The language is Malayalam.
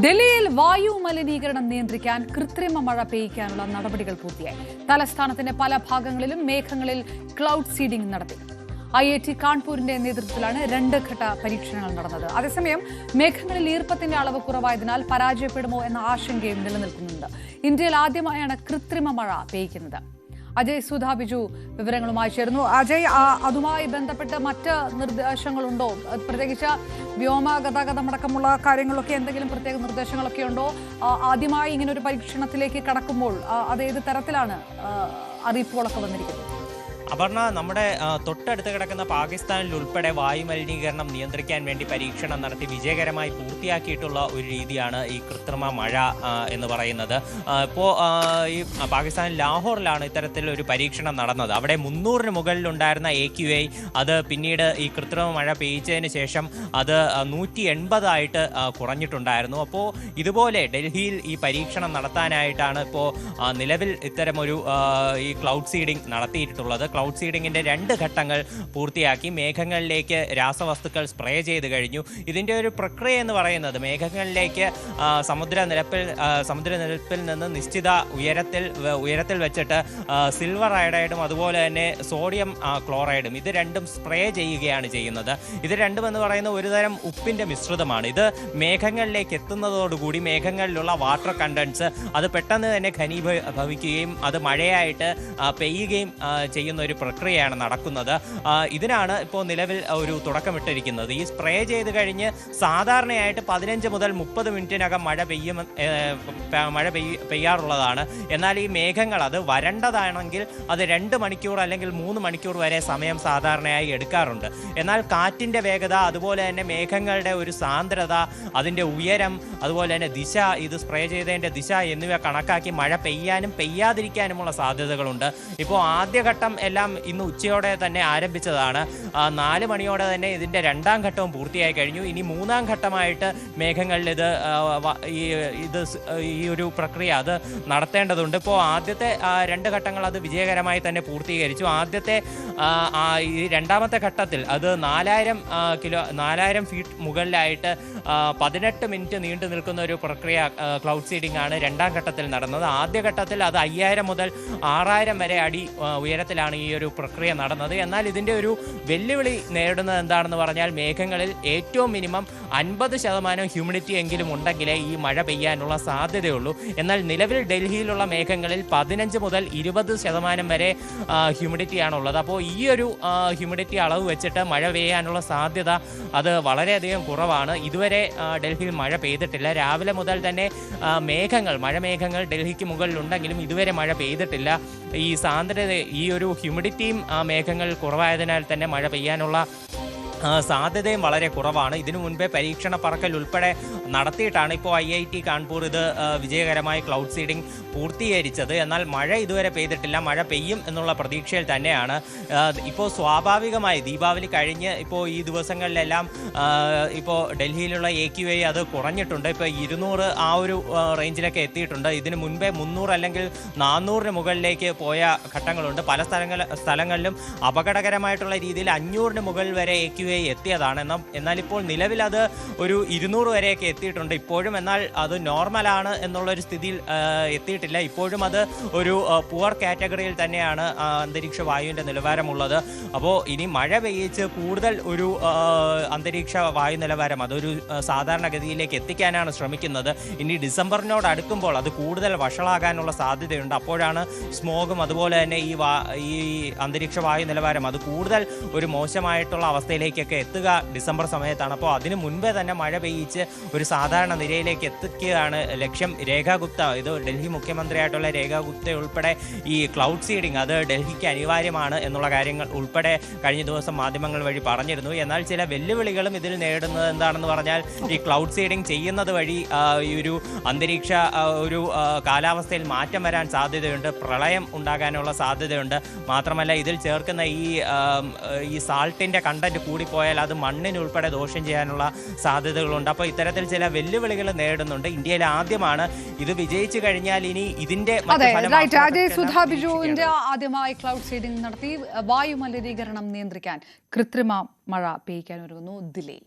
ഡൽഹിയിൽ വായു മലിനീകരണം നിയന്ത്രിക്കാൻ കൃത്രിമ മഴ പെയ്യിക്കാനുള്ള നടപടികൾ പൂർത്തിയായി. തലസ്ഥാനത്തിന്റെ പല ഭാഗങ്ങളിലും മേഘങ്ങളിൽ ക്ലൗഡ് സീഡിംഗ് നടത്തി. ഐ ഐ ടി കാൺപൂരിന്റെ നേതൃത്വത്തിലാണ് രണ്ട് ഘട്ട പരീക്ഷണങ്ങൾ നടന്നത്. അതേസമയം മേഘങ്ങളിൽ ഈർപ്പത്തിന്റെ അളവ് കുറവായതിനാൽ പരാജയപ്പെടുമോ എന്ന ആശങ്കയും നിലനിൽക്കുന്നുണ്ട്. ഇന്ത്യയിൽ ആദ്യമായാണ് കൃത്രിമ മഴ പെയ്യ്ക്കുന്നത്. അജയ് സുധ ബിജു വിവരങ്ങളുമായി ചേരുന്നു. അജയ് അതുമായി ബന്ധപ്പെട്ട് മറ്റ് നിർദ്ദേശങ്ങളുണ്ടോ? പ്രത്യേകിച്ച് വ്യോമ ഗതാഗതം അടക്കമുള്ള കാര്യങ്ങളൊക്കെ എന്തെങ്കിലും പ്രത്യേക നിർദ്ദേശങ്ങളൊക്കെ ഉണ്ടോ? ആദ്യമായി ഇങ്ങനെ ഒരു പരീക്ഷണത്തിലേക്ക് കടക്കുമ്പോൾ അതേത് തരത്തിലാണ് അറിയിപ്പുകളൊക്കെ വന്നിരിക്കുന്നത്? അപർണ നമ്മുടെ തൊട്ടടുത്ത് കിടക്കുന്ന പാകിസ്ഥാനിൽ ഉൾപ്പെടെ വായു മലിനീകരണം നിയന്ത്രിക്കാൻ വേണ്ടി പരീക്ഷണം നടത്തി വിജയകരമായി പൂർത്തിയാക്കിയിട്ടുള്ള ഒരു രീതിയാണ് ഈ കൃത്രിമ മഴ എന്ന് പറയുന്നത്. ഇപ്പോൾ ഈ പാകിസ്ഥാൻ ലാഹോറിലാണ് ഇത്തരത്തിലൊരു പരീക്ഷണം നടന്നത്. അവിടെ മുന്നൂറിന് മുകളിലുണ്ടായിരുന്ന എ ക്യു ഐ അത് പിന്നീട് ഈ കൃത്രിമ മഴ പെയ്ച്ചതിന് ശേഷം അത് നൂറ്റി എൺപതായിട്ട് കുറഞ്ഞിട്ടുണ്ടായിരുന്നു. അപ്പോൾ ഇതുപോലെ ഡൽഹിയിൽ ഈ പരീക്ഷണം നടത്താനായിട്ടാണ് ഇപ്പോൾ നിലവിൽ ഇത്തരമൊരു ഈ ക്ലൗഡ് സീഡിംഗ് നടത്തിയിട്ടുള്ളത്. ക്ലൗഡ് സീഡിങ്ങിന്റെ രണ്ട് ഘട്ടങ്ങൾ പൂർത്തിയാക്കി മേഘങ്ങളിലേക്ക് രാസവസ്തുക്കൾ സ്പ്രേ ചെയ്ത് കഴിഞ്ഞു. ഇതിന്റെ ഒരു പ്രക്രിയ എന്ന് പറയുന്നത് മേഘങ്ങളിലേക്ക് സമുദ്രനിരപ്പിൽ സമുദ്രനിരപ്പിൽ നിന്ന് നിശ്ചിത ഉയരത്തിൽ ഉയരത്തിൽ വെച്ചിട്ട് സിൽവർ അയഡൈഡും അതുപോലെ തന്നെ സോഡിയം ക്ലോറൈഡും ഇത് രണ്ടും സ്പ്രേ ചെയ്യുകയാണ് ചെയ്യുന്നത്. ഇത് രണ്ടും എന്ന് പറയുന്ന ഒരുതരം ഉപ്പിന്റെ മിശ്രിതമാണ്. ഇത് മേഘങ്ങളിലേക്ക് എത്തുന്നതോടുകൂടി മേഘങ്ങളിലുള്ള വാട്ടർ കണ്ടൻസ് അത് പെട്ടെന്ന് തന്നെ ഖനീഭവിക്കുകയും അത് മഴയായിട്ട് പെയ്യുകയും ചെയ്യുന്ന ഒരു പ്രക്രിയയാണ് നടക്കുന്നത്. ഇതിനാണ് ഇപ്പോൾ നിലവിൽ ഒരു തുടക്കമിട്ടിരിക്കുന്നത്. ഈ സ്പ്രേ ചെയ്ത് കഴിഞ്ഞ് സാധാരണയായിട്ട് പതിനഞ്ച് മുതൽ മുപ്പത് മിനിറ്റിനകം മഴ പെയ്യും മഴ പെയ്യ പെയ്യാറുള്ളതാണ്. എന്നാൽ ഈ മേഘങ്ങൾ അത് വരണ്ടതാണെങ്കിൽ അത് രണ്ട് മണിക്കൂർ അല്ലെങ്കിൽ മൂന്ന് മണിക്കൂർ വരെ സമയം സാധാരണയായി എടുക്കാറുണ്ട്. എന്നാൽ കാറ്റിന്റെ വേഗത അതുപോലെ തന്നെ മേഘങ്ങളുടെ ഒരു സാന്ദ്രത അതിന്റെ ഉയരം അതുപോലെ തന്നെ ദിശ ഇത് സ്പ്രേ ചെയ്തതിന്റെ ദിശ എന്നിവ കണക്കാക്കി മഴ പെയ്യാനും പെയ്യാതിരിക്കാനുമുള്ള സാധ്യതകളുണ്ട്. ഇപ്പോൾ ആദ്യഘട്ടം എല്ലാം ഇന്ന് ഉച്ചയോടെ തന്നെ ആരംഭിച്ചതാണ്. നാല് മണിയോടെ തന്നെ ഇതിന്റെ രണ്ടാം ഘട്ടവും പൂർത്തിയായി കഴിഞ്ഞു. ഇനി മൂന്നാം ഘട്ടമായിട്ട് മേഘങ്ങളിൽ ഇത് ഇത് ഈ ഒരു പ്രക്രിയ അത് നടത്തേണ്ടതുണ്ട്. ഇപ്പോൾ ആദ്യത്തെ രണ്ട് ഘട്ടങ്ങൾ അത് വിജയകരമായി തന്നെ പൂർത്തീകരിച്ചു. ആദ്യത്തെ ഈ രണ്ടാമത്തെ ഘട്ടത്തിൽ അത് നാലായിരം കിലോ നാലായിരം ഫീറ്റ് മുകളിലായിട്ട് പതിനെട്ട് മിനിറ്റ് നീണ്ടു നിൽക്കുന്ന ഒരു പ്രക്രിയ ക്ലൗഡ് സീഡിംഗ് ആണ് രണ്ടാം ഘട്ടത്തിൽ നടന്നത്. ആദ്യ ഘട്ടത്തിൽ അത് അയ്യായിരം മുതൽ ആറായിരം വരെ അടി ഉയരത്തിലാണ് ഒരു പ്രക്രിയ നടന്നത്. എന്നാൽ ഇതിന്റെ ഒരു വെല്ലുവിളി നേരിടുന്നത് എന്താണെന്ന് പറഞ്ഞാൽ മേഘങ്ങളിൽ ഏറ്റവും മിനിമം അൻപത് ശതമാനം ഹ്യൂമിഡിറ്റി എങ്കിലും ഉണ്ടെങ്കിലേ ഈ മഴ പെയ്യാനുള്ള സാധ്യതയുള്ളൂ. എന്നാൽ നിലവിൽ ഡൽഹിയിലുള്ള മേഘങ്ങളിൽ പതിനഞ്ച് മുതൽ ഇരുപത് ശതമാനം വരെ ഹ്യൂമിഡിറ്റിയാണ് ഉള്ളത് അപ്പോൾ ഈ ഒരു ഹ്യൂമിഡിറ്റി അളവ് വെച്ചിട്ട് മഴ പെയ്യാനുള്ള സാധ്യത അത് വളരെയധികം കുറവാണ്. ഇതുവരെ ഡൽഹിയിൽ മഴ പെയ്തിട്ടില്ല. രാവിലെ മുതൽ തന്നെ മേഘങ്ങൾ മഴമേഘങ്ങൾ ഡൽഹിക്ക് മുകളിലുണ്ടെങ്കിലും ഇതുവരെ മഴ പെയ്തിട്ടില്ല. ഈ സാന്ദ്രത ഈ ഒരു ഹ്യൂമിഡിറ്റിയും ആ, മേഘങ്ങൾ കുറവായതിനാൽ തന്നെ മഴ പെയ്യാനുള്ള സാധ്യതയും വളരെ കുറവാണ്. ഇതിനു മുൻപേ പരീക്ഷണ പറക്കൽ ഉൾപ്പെടെ നടത്തിയിട്ടാണ് ഇപ്പോൾ ഐ ഐ ടി കാൺപൂർ ഇത് വിജയകരമായി ക്ലൗഡ് സീഡിംഗ് പൂർത്തീകരിച്ചത്. എന്നാൽ മഴ ഇതുവരെ പെയ്തിട്ടില്ല. മഴ പെയ്യും എന്നുള്ള പ്രതീക്ഷയിൽ തന്നെയാണ്. ഇപ്പോൾ സ്വാഭാവികമായി ദീപാവലി കഴിഞ്ഞ് ഇപ്പോൾ ഈ ദിവസങ്ങളിലെല്ലാം ഇപ്പോൾ ഡൽഹിയിലുള്ള എ ക്യു ഐ അത് കുറഞ്ഞിട്ടുണ്ട്. ഇപ്പോൾ ഇരുന്നൂറ് ആ ഒരു റേഞ്ചിലൊക്കെ എത്തിയിട്ടുണ്ട്. ഇതിന് മുൻപേ മുന്നൂറ് അല്ലെങ്കിൽ നാനൂറിന് മുകളിലേക്ക് പോയ ഘട്ടങ്ങളുണ്ട്. പല സ്ഥലങ്ങൾ സ്ഥലങ്ങളിലും അപകടകരമായിട്ടുള്ള രീതിയിൽ അഞ്ഞൂറിന് മുകളിൽ വരെ എ ക്യു ഐ എത്തിയതാണ്. എന്നാൽ ഇപ്പോൾ നിലവിൽ അത് ഒരു ഇരുന്നൂറ് വരെയൊക്കെ എത്തിയിട്ടുണ്ട്. ഇപ്പോഴും എന്നാൽ അത് നോർമലാണ് എന്നുള്ളൊരു സ്ഥിതിയിൽ എത്തിയിട്ടില്ല. ഇപ്പോഴും അത് ഒരു പുവർ കാറ്റഗറിയിൽ തന്നെയാണ് അന്തരീക്ഷ വായുവിന്റെ നിലവാരമുള്ളത്. അപ്പോൾ ഇനി മഴ പെയ്യിച്ച് കൂടുതൽ ഒരു അന്തരീക്ഷ വായു നിലവാരം അതൊരു സാധാരണഗതിയിലേക്ക് എത്തിക്കാനാണ് ശ്രമിക്കുന്നത്. ഇനി ഡിസംബറിനോട് അടുക്കുമ്പോൾ അത് കൂടുതൽ വഷളാകാനുള്ള സാധ്യതയുണ്ട്. അപ്പോഴാണ് സ്മോഗും അതുപോലെ തന്നെ ഈ ഈ അന്തരീക്ഷ വായു നിലവാരം അത് കൂടുതൽ ഒരു മോശമായിട്ടുള്ള അവസ്ഥയിലേക്കൊക്കെ എത്തുക ഡിസംബർ സമയത്താണ്. അപ്പോൾ അതിന് മുൻപേ തന്നെ മഴ പെയ്യിച്ച് ഒരു സാധാരണ നിരയിലേക്ക് എത്തിക്കുകയാണ് ലക്ഷ്യം. രേഖാ ഗുപ്ത ഇത് ഡൽഹി മുഖ്യമന്ത്രിയായിട്ടുള്ള രേഖാ ഗുപ്ത ഉൾപ്പെടെ ഈ ക്ലൗഡ് സീഡിംഗ് അത് ഡൽഹിക്ക് അനിവാര്യമാണ് എന്നുള്ള കാര്യങ്ങൾ ഉൾപ്പെടെ കഴിഞ്ഞ ദിവസം മാധ്യമങ്ങൾ വഴി പറഞ്ഞിരുന്നു. എന്നാൽ ചില വെല്ലുവിളികളും ഇതിൽ നേടുന്നത് എന്താണെന്ന് പറഞ്ഞാൽ ഈ ക്ലൗഡ് സീഡിംഗ് ചെയ്യുന്നത് വഴി ഈ ഒരു അന്തരീക്ഷ ഒരു കാലാവസ്ഥയിൽ മാറ്റം വരാൻ സാധ്യതയുണ്ട് പ്രളയം ഉണ്ടാകാനുള്ള സാധ്യതയുണ്ട്. മാത്രമല്ല ഇതിൽ ചേർക്കുന്ന ഈ ഈ സാൾട്ടിന്റെ കണ്ടന്റ് കൂടിപ്പോയാൽ അത് മണ്ണിനുൾപ്പെടെ ദോഷം ചെയ്യാനുള്ള സാധ്യതകളുണ്ട്. അപ്പോൾ ഇത്തരത്തിൽ ചില വെല്ലുവിളികൾ നേരിടുന്നുണ്ട്. ഇന്ത്യയിൽ ആദ്യമാണ് ഇത് വിജയിച്ചു കഴിഞ്ഞാൽ ഇനി ഇതിന്റെ സുധാ ആദ്യമായി ക്ലൗഡ് സീഡിംഗ് നടത്തി. വായു മലിനീകരണം നിയന്ത്രിക്കാൻ കൃത്രിമ മഴ പെയ്യ്ക്കാൻ ഒരുങ്ങുന്നു ദില്ലിയിൽ